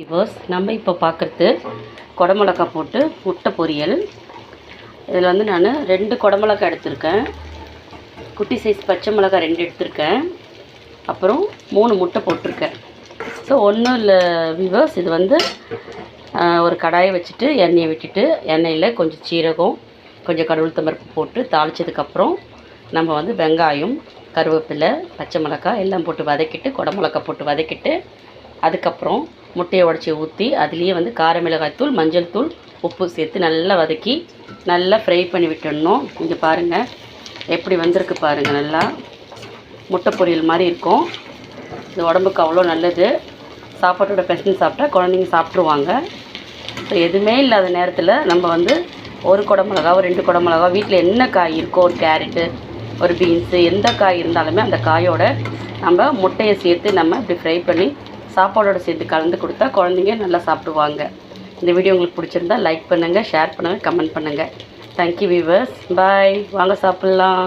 Viewers நம்ம இப்போ பார்க்குறது குடமிளகா போட்டு முட்டை பொரியல். இதில் வந்து நான் ரெண்டு குடமிளகா எடுத்திருக்கேன். குட்டி சைஸ் பச்சை மிளகா ரெண்டு எடுத்திருக்கேன். அப்புறம் மூணு முட்டை போட்டிருக்கேன். ஸோ ஒன்றும் இல்லை விவர்ஸ் இது வந்து ஒரு கடாயை வச்சுட்டு எண்ணெயை விட்டுட்டு எண்ணெயில் கொஞ்சம் சீரகம் கொஞ்சம் கடவுள் தம்பருப்பு போட்டு தாளிச்சதுக்கப்புறம் நம்ம வந்து வெங்காயம் கருவேப்பிலை பச்சை மிளகா எல்லாம் போட்டு வதக்கிட்டு குடமிளகா போட்டு வதக்கிட்டு அதுக்கப்புறம் முட்டையை உடச்சி ஊற்றி அதுலேயே வந்து கார மிளகாய் தூள் மஞ்சள் தூள் உப்பு சேர்த்து நல்லா வதக்கி நல்லா ஃப்ரை பண்ணி விட்டுடணும். இங்கே பாருங்கள் எப்படி வந்திருக்கு பாருங்கள் நல்லா. முட்டை பொரியல் மாதிரி இருக்கும். இது உடம்புக்கு அவ்வளோ நல்லது. சாப்பாட்டோட பெசன் சாப்பிட்டா குழந்தைங்க சாப்பிட்ருவாங்க ஸோ எதுவுமே இல்லாத நேரத்தில் நம்ம வந்து ஒரு குடமிளகா ஒரு ரெண்டு குடமிளகா வீட்டில் என்ன காய் இருக்கோ ஒரு கேரட்டு ஒரு பீன்ஸு எந்த காய் இருந்தாலுமே அந்த காயோட நம்ம முட்டையை சேர்த்து நம்ம இப்படி ஃப்ரை பண்ணி சாப்பாடோட சேர்த்து கலந்து கொடுத்தா குழந்தைங்க நல்லா சாப்பிடுவாங்க. இந்த வீடியோ உங்களுக்கு பிடிச்சிருந்தா லைக் பண்ணுங்கள் ஷேர் பண்ணுங்கள் கமெண்ட் பண்ணுங்கள் தேங்க்யூ வீவர்ஸ் பாய் வாங்க சாப்பிட்லாம்.